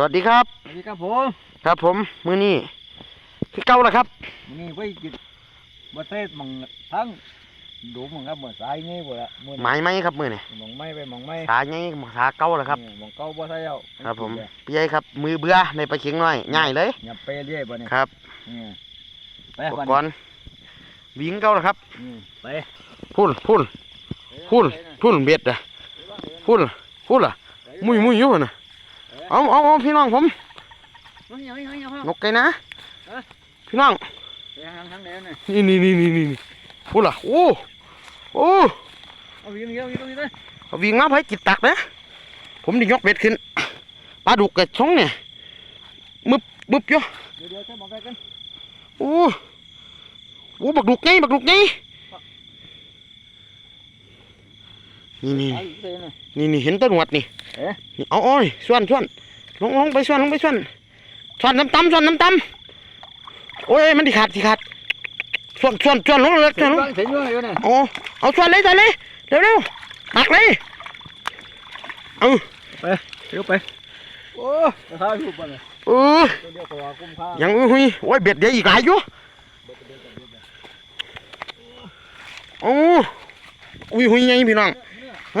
สวัสดีครับ สวัสดีครับผมครับผมมือนี้คือเก่าแล้วครับมื้อนี้ไปกินบ่เทศหมังทั้งดูหมังครับบ่สายงี้บ่ละมื้อหมายไหมครับมือนี่หมังไม้ไปหมังไม้สาไงสาเก่าแล้วครับนี่หมังเก่าบ่ใช่แล้วครับ ผมพี่ใหญ่ครับ มือเบื่อในปลาเข็งน้อยง่ายเลยอย่าไปเรื่อยบ่เนี่ยครับนี่ไปอุปบัดกรณ์วิ่งเก่าแล้วครับนี่ไปพุ่นพุ่นพุ่นพุ่นเบ็ดอะพุ่นพุ่นล่ะมุยมุยอยู่น่ะ เอาเอาเอาพี่น้องผมเฮ้ยเฮ้ยเฮ้ยเฮ้ยนกไก่นะเอ๊ะพี่น้องไปทางทางไหนเนี่ยนี่นี่นี่นี่นี่พุ่นล่ะโอ้โอ้เอาวิ่งเยอะวิ่งตรงนี้เลยเอาวิ่งมาไผกิดตักนะผมไดิยกเบ็ดขึ้นปลาดุกกับช่องเนี่ยมึบมึบอยู่เดี๋ยวเดี๋ยวใช้หมองไปกันโอ้โหบักดุกไงบักดุกไง นี่นี่ไปเซ่เนี่ยนี่นี่เห็นแต้นหนวดนี่เอ๊ะนี่เอาอ้อยส่วนส่วนลงลงไปส่วนลงไปส่วนส่วนน้ำตำส่วนน้ำตำโอ้ยมันดิขาดดิขาดส่วนส่วนส่วนลงเลยส่วนลงเสียงอยู่เนี่ยเอาเอาส่วนเลยส่วนเลยเร็วเร็วตักเลยเอาเดี๋ยวไปโอ้กระทะอยู่บ่เนี่ยเออเดี๋ยวตัวกุ้มข้ายังอุ้ยอุ้ยโอ้ยเบ็ดเดี๋ยวอีกหลายอยู่โอ้อุ้ยอุ้ยไงพี่น้อง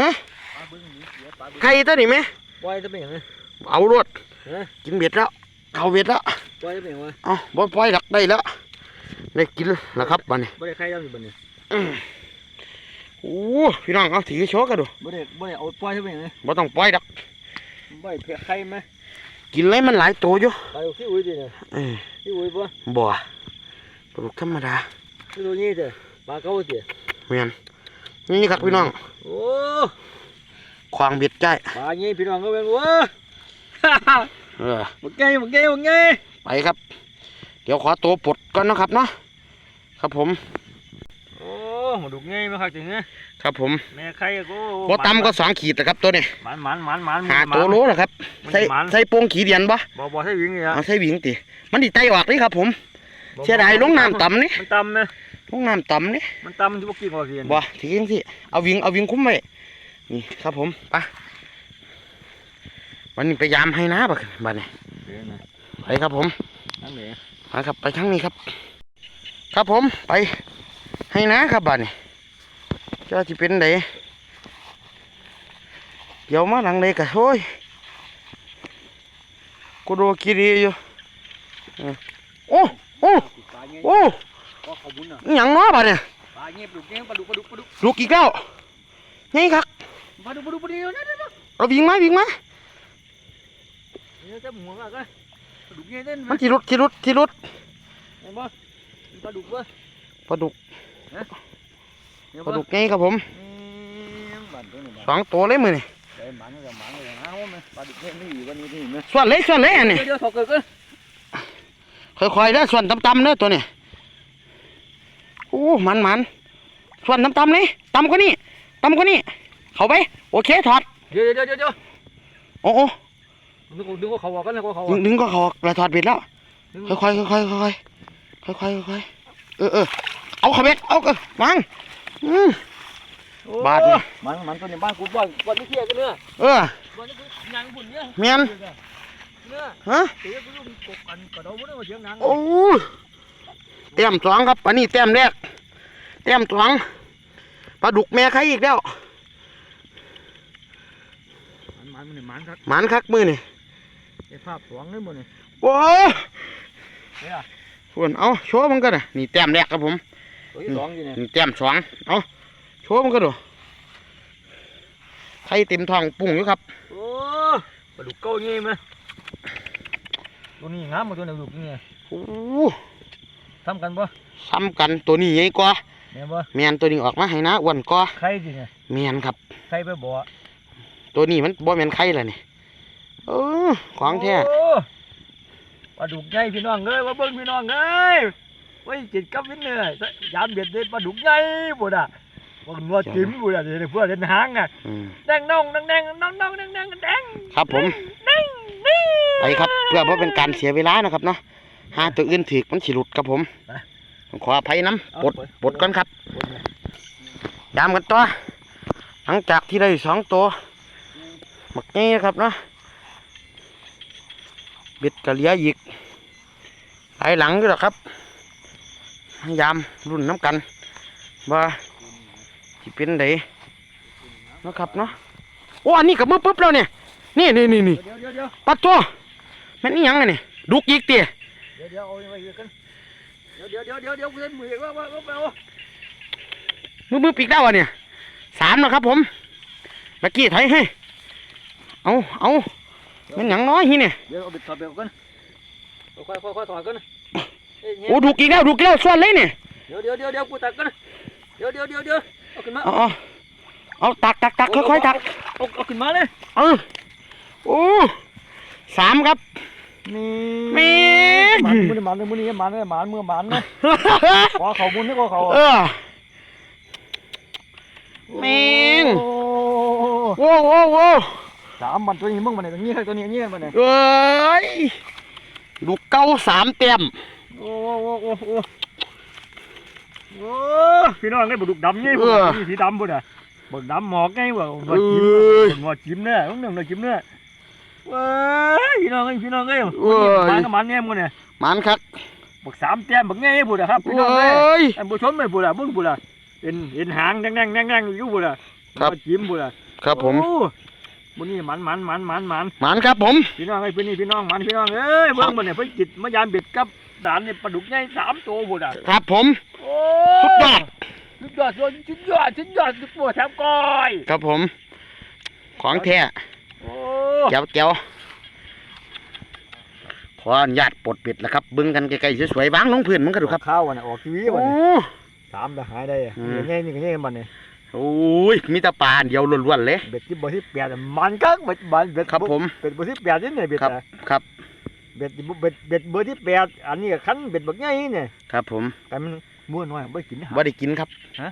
ฮะปลาบึ้งหนีเสียปลาบึ้งใครตัวนี้ไหมปล่อยจะเป็นยังไงเอารถฮะกินเบ็ดแล้วเอาเบ็ดแล้วปล่อยจะเป็นยังไงเอาบ่ปล่อยหลักได้แล้วได้กินแล้วครับบัดนี้บ่ได้ใครทำอยู่บ่เนี่ยอื้อโอ้พี่น้องเอาถือโชว์กันดูบ่ได้บ่ได้เอาปล่อยจะเป็นยังไงบ่ต้องปล่อยดักบ่ได้เพียใครไหมกินเลยมันหลายตัวอยู่ปลาดุกที่อุ้ยดิเนี่ยเออที่อุ้ยบ่บ่ปลาดุกธรรมดาที่ตัวนี้เด้อปลาเก่าเด้อเมียน นี่ครับพี่น้องโอ้ควางเบ็ดใจปลาเงี้ยพี่น้องก็เป็นว้าเออบักไงบักไงบักไงไปครับ เดี๋ยวขอตัวปลดก่อนนะครับเนาะครับผมโอ้มาดุกไงมาคักจังเนี่ยครับผมแม่ใครก็บ่ต่ำก็สองขีดนะครับตัวนี้หมันหมันหมันหมันหาตัวโลนะครับมันใส่หมันใส่โป่งขีเดียนบ่บ่บ่ใช่วิ่งนี่ฮะเอาใส่หวิงติมันดิไตออกนี่ครับผมเสียดายลงน้ำต่ำนี่มันต่ำนะ ลงน้ำต่ำนี่มันต่ำมันจะบ่กินบ่เสียนบ่ทีนี้สิเอาวิงเอาวิงคุ้มไว้นี่ครับผมไปวันนี้ไปยามให้นะบักบัดนี้เดี๋ยวนะไปครับผมนั่นแหละไปครับไปทางนี้ครับ ครับผมไปให้นะครับบัดนี้เจ้าที่เป็นไดเดี๋ยวมาหลังเลยกะโอ้ยกูโดกิรีอยู่เออโอ้โอ้ปลาเงี้ยโอ้ก็ขบุญน่ะ อิหยังเนาะบัดเนี่ยปลาเงี้ยปลาดุกเงี้ยปลาดุกปลาดุกปลาดุกลูกอีกแล้วนี่ครับปลาดุกปลาดุกปลาดุกเดี๋ยวนะเดี๋ยวนะเอาวิ่งมาวิ่งมาเดี๋ยวจะหมุนอะก็ปลาดุกเงี้ยเต้นมันที่รุดที่รุดที่รุดเห็นบ่ปลาดุกบ่ปลาดุกเห็นปลาบ่ดุกไงครับผมอืมบันตัวนี้สองตัวเลยมือนี่ไอ้หมันก็หมันเลยนะโอ้แม่ปลาดุกเนี่ยนี่วันนี้ที่นะส่วนเลยส่วนเลยอันนี้เดี๋ยวเดี๋ยวถอดเกิดก็ค่อยๆเด้อส่วนต่ำๆเด้อตัวนี้โอ้ มันมันส่วนต่ำๆนี่ต่ำกว่านี้ต่ำกว่านี้เข้าไป โอเคถอดเดี๋ยวเดี๋ยวเดี๋ยวเดี๋ยวโอ้โอ้ดึงดึงก็เขาออกกันเลยก็เขาอดึอกงดึงก็เขาออกแล้วถอดเบ็ดแล้ว ค่อยๆค่อยๆค่อยๆค่อยๆค่อยๆเออเออเอาเขาเบ็ดเอาเออวางอืมบาทนี่มันมันตัวนี้บ้านกูบ้านบ้านไม่เที่ยกันเนื้อเออบ้านนี้กูยังบุญเนี่ยเมียนเนื้อฮะเดี๋ยวกูต้องกบกันกระโดดมันเอาเสียงหนังโอ้แต้มสองครับอันนี้แต้มแรกแต้มสองปลาดุกแม่ใครอีกแล้วมันมันมันมันครับหมันคักมือนี่ไอ้ภาพสวงเลยหมดนี่โอ้เนี่ยส่วนเอาโชว์มันก็ได้นี่แต้มแรกครับผมตัวที่สองอยู่เนี่ยนี่แต้มสองเอาโชว์มันก็ดูไข่เต็มท้องปุ้งอยู่ครับโอ้ปลาดุกเก้างี้มั้ยตัวนี้งามมาตัวนี้ดุกนี่โอ้ทำกันปะซ้ำกันตัวนี้ใหญ่กว่า เนี่ยปะแมนตัวนี้ออกมาให้นะอ้วนกว่าใครสิเนี่ยแมนครับใครไปบ่อตัวนี้มันบ่แมนไข่ละนี่เออของแท้โอ้ปลาดุกใหญ่พี่น้องเอ้ยว่าเบิ่งพี่น้องเอ้ยไว้จิตกับวินเนอร์ยามเบียดเด็ดปลาดุกใหญ่บ่ด่ะว่างัวจิ้มบ่ด่ะเดี๋ยวเพื่อนเดินหางอะอืมแดงน้องแดงแดงน้องน้องแดงแดงแดงครับผมแดงนี่ไปครับเพื่อเพื่อเป็นการเสียเวลานะครับเนาะหาตัวอื่นถือมันสิหลุดครับผม ขออภัยน้ำปลดปลดก่อนครับยามกันตัวหลังจากที่ได้สองตัวหมักงี้นะครับเนาะเบ็ดกะเหลียอีกหลายหลังอยู่หรอกครับพยายามรุ่นน้ำกันว่าที่เป็นไดเนาะครับเนาะโอ้อันนี้กับมือปุ๊บแล้วเนี่ยนี่นี่นี่นี่เดี๋ยวเดี๋ยวเดี๋ยวปัดตัวแม่นอี่ยังไงนี่ดุกอีกเตี๋ยเดี๋ยวเดี๋ยวเอาไว้กันเดี๋ยวเดี๋ยวเดี๋ยวเดี๋ยวเดี๋ยวเล่นมือว่าว่าว่าเอามือมือปีกได้วะเนี่ยสามแล้วครับ ผมเมื่อกี้ไทยให้เอาเอาม่นหยังน้อยฮีเนี่ยเดี๋ยวเอาไปถอดเบลกันค่อยค่อยค่อยถอดกันเอ้ยโอ้ดุกอีกแล้วดุกอีกแล้วส่วนเลยเนี่ยเดี๋ยวเดี๋ยวเดี๋ยวเดี๋ยวกูตักกันเดี๋ยวเดี๋ยวเดี๋ยวเดี๋ยวเอาขึ้นมาเอาเอาเอาตักตักตักค่อยๆตักเอาเอาขึ้นมาเลยเออโอ้สามครับ ม่งมันมือมันมือนี้มันเลยมันมือมันนะขอเขาบุญนี่ขอเขาเออแม่งโอ้โว้โว้โว้สามมันตัวนี้มึงมันเนี่ยตัวนี้ตัวนี้นี่มันเนี่ยเอ้ยลูกเก้าสามเต็มโอ้โอ้โอ้โอ้โอ้พี่น้องไอ้บุกดำไงบุกสีดำบุกอะบุกดำหมอกไงบุกหมอกจิ้มหมอกจิ้มเนี่ยต้องหนึ่งหน่อยจิ้มเนี่ย เว้ยพี่น้องไอ้พี่น้องไอ้มันกับมันเนี่ยมึงเนี่ยมันครับบุกสามแต้มบุกไงบุกอะครับพี่น้องเอ้ไอ้ยอันบุชมไม่บุกอะบุ้งบุกอะเห็นเห็นหางแดงแดงแดงแดงอยู่บุกอะจิ้มบุกอะครับผมบุนี่มันมันมันมันมันมันครับผมพี่น้องไอ้พี่นี่พี่น้องมันพี่น้องเอ้ยเบิ่งมันเนี่ยเพิ่งจิตมายามเบ็ดกับด่านเนี่ยปลาดุกใหญ่สามตัวบุกอะครับผมโอ้สุดยอดสุดยอดสุดยอดสุดยอดสุดปวดแทบก้อย ครับผม ของแท้โอ้ เจ้าเจ้าขออนุญาตปลดปิดแล้วครับเบึ้งกันไกลๆสวยๆวางลงพื้นมันก็ดูครับข้าววันน่ะออกทีวีวันโอ้นี้สามจะหายได้อะอืมง่ายนี่ก็ง่ายมันเนี่ยโอ้ยมีแต่ปลาอันเดียวล้วนๆเลยเบ็ดที่เบอร์ที่แปดอะมันก็เบ็ดมันเบ็ดครับผมเบ็ดเบอร์ที่แปดนี่เนี่ยเบ็ดครับอะครับเบ็ดเบ็ดเบ็ดเบอร์ที่แปดอันนี้ก็คันเบ็ดบักง่ายเนี่ยครับผมแต่มันม้วนน้อยไม่กินนะว่าได้กินครับฮะ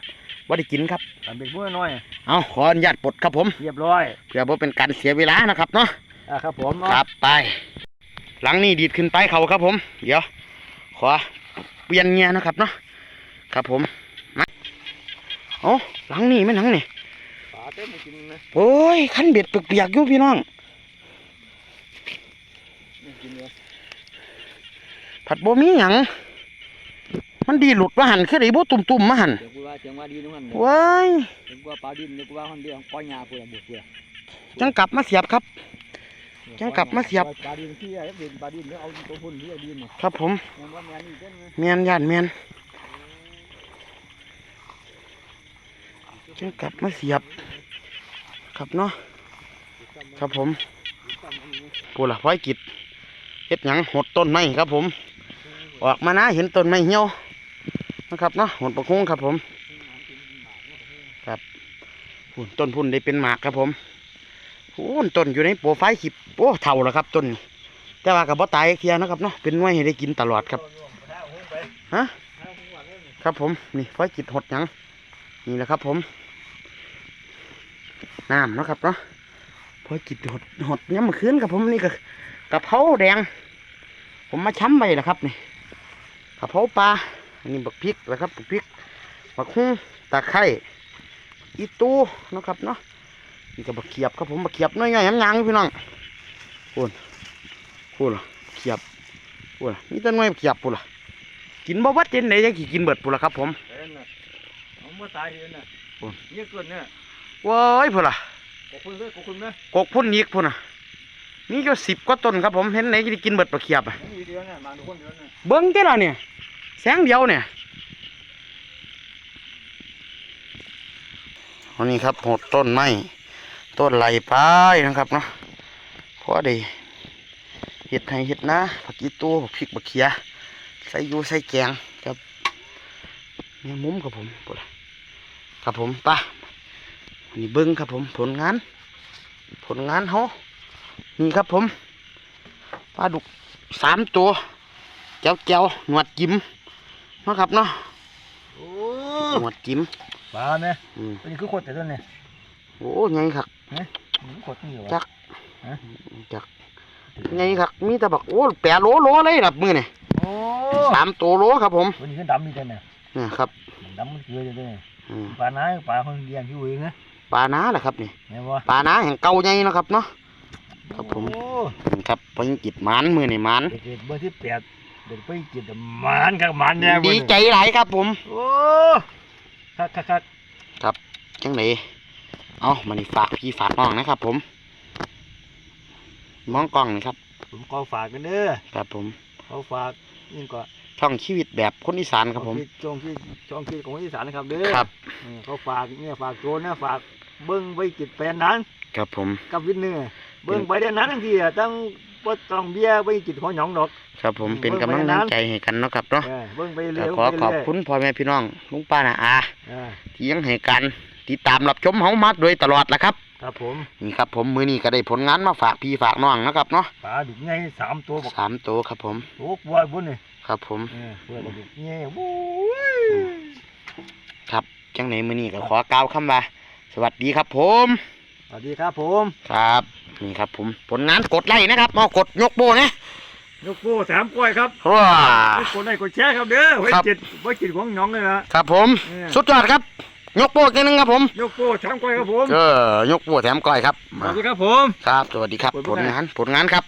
ว่าได้กินครับแต่เบ็ดม้วนน้อยเอาขออนุญาตปลดครับผมเรียบร้อยเพื่อบ่เป็นการเสียเวลานะครับเนาะอะครับผมครับไป หลังนี้ดีดขึ้นไปเขาครับผม เดี๋ยว ขอเปลี่ยนเงียนะครับเนาะครับผมมาโอ้หลังนี้ไม่หลังนี่ปลาเต็มกินนะโอ้ยขันเบ็ดเปียกๆอยู่พี่น้องไม่กินเลยผัดบ่มีหยัง มันดีหลุดมาหันคือไอ้บ่ตุ่มๆมาหันเดี๋ยวกูว่าเสียงว่าดีนู่นนี่ว้ายเดี๋ยวกูว่าปลาดินเดี๋ยวกูว่าคนเดียวปล่อยยากูละบุกกูละจังกลับมาเสียบครับ จังกลับมาเสียบปลาดินที่ไอ้เบ็ดปลาดินแล้วเอาตัวพุ่นที่ไอ้ดินเนี่ยครับผมยังว่าแม่นี่เต้นไหมเมียนย่านเมียนจังกลับมาเสียบ ครับเนาะครับผมปูละไว้กิดเฮ็ดหยังหดต้นไม้ครับผม ออกมานะเห็นต้นไม้เหี่ยว นะครับเนาะหดประคงครับผมครับพุ่นต้นพุ่นได้เป็นหมากครับผมพุ่นต้นอยู่ในโปรไฟล์คลิปโอ้เท่าแล้วครับต้นแต่ว่ากับบ่ตายเทียนะครับเนาะเป็นหน่วยให้ได้กินตลอดครับฮะครับผมนี่ไฟจิตหดยังนี่แหละครับผมน้ำนะครับเนาะไฟจิตหดหดย้ำเมื่อคืนครับผมนี่ก็กระเพราแดง ผมมาช้ำไปแหละครับนี่กระเพราปลา นนี้บักพริกนะครับบักพริกบักหุ้งตะไคร้อีตูเนาะครับเนาะนี่ก็บักเขียบครับผมบักเขียบน้อยๆยังๆพี่น้องพูนพูนล่ะเขียบพูนล่ะนี่ต้นไม้บักเขียบพูนล่ะกินบ่วัดเจนไหนยังขี่กินเบิดพูนละครับผมเต้นน่ะเอามาตายเห็นน่ะโอ้ยเนี่ยเกินเนี่ยว้ายพูนละขอบคุณเลยขอบคุณนะกกพุ่นอีกพูนน่ะมีอยู่สิบกว่าต้นครับผมเห็นไหนจะกินเบิดปลาเขียบอะนี่เดียวเนี่ยมาทุกคนเดียวเนี่ยเบิ้งเจ้าล่ะเนี่ยแสงเดียวเนี่ยอันนี้ครับหดต้นไม้ต้นไหลไปนะครับเนาะพอด้เห็ดให้เห็ดนะผักอีตูผักพริกผักเขียใส่ยูใส่แกงครับเนี่ยมุมครับผมพูดครับผมไป่ะนี่เบิ้งครับผมผลงาน ผลงานเขานี่ครับผมปลาดุกสามตัวเจ้าเจ้าหนวดจิ้ม นาะครับเนาะโอ้หนวดจิ้มปลาเนี่ยอืมอันนี้คือขดแต่ต้นเนี่ยโอ้ไงครับขดนี่เหรอจักจักไงครับมีแต่บักโอ้แปดโลโลเลยแบบมือเนี่ยโอ้สามตัวโลครับผมวันนี้ขึ้นดำมีแต่เนี่ยเนี่ยครับดำมันเกลือจะได้อืมปลาน้าปลาคนเดียนพี่เวงนะปลาน้าแหละครับนี่เห็นบ่ปลาน้าแห่งเก่าใหญ่เนาะครับเนาะครับผมโอ้นี่ครับพยังกิดหมันมือนี่หมันเด็กๆเบอร์ที่แปด เด็กไปกินแต่หมานครับหมานเนี่ยดีใจหลายครับผม โอ้คักคักคักจังไหนเอามานี่ฝากพี่ฝากน้องนะครับ ผม มองกล้องนี่ครับ ผมขอฝากกันเด้อครับผมขอฝากนี่ก็ช่องชีวิตแบบคนอีสานครับผมช่องที่ช่องที่ของอีสานนะครับเด้อครับเออเขาฝากเนี่ยฝากโจรนะฝากเบิ้งไว้กินแปลนนั้น ครับผม กับวินเนอร์เบิ้งไปเดือนนั้นทั้งทีอะตั้ง บ่ต้องเบี้ยไว้กินของหยองดอก ครับผมเป็นกำลังไปนั้นใจให้กันเนาะครับเนาะเบิ้งไปเรื่อยขอขอบคุณพ่อแม่พี่น้องลุงป้านาอาที่ยังให้กันติดตามรับชมเฮามาโดยตลอดละครับ ครับผมนี่ครับผมมือนี้ก็ได้ผลงานมาฝากพี่ฝากน้องนะครับเนาะปลาดุกใหญ่สามตัวสามตัวครับผมโอ้บวยบุญนี่ครับผมเออเพื่อปลาดุกใหญ่โอ้ยครับจังไหนมือนี้ก็ขอกล่าวคำว่าสวัสดีครับผม สวัสดีครับผม ครับ นี่ครับผมผลงานกดไลค์นะครับมากดยกโบนะยกโป้สามกล้วยครับว้าคนไหนกดแชร์ครับเด้อไว้ครับจิตไว้จิตของหยองเลยนะครับผมเออสุดยอดครับ ยกโบอีกนิดนึงครับผม ยกโป้สามกล้วยครับผมเออยกโบแถมก้อยครับสวัสดีครับผมครับสวัสดีครับเปิดผเบิ่ลงหน่อยงานผลงานครับ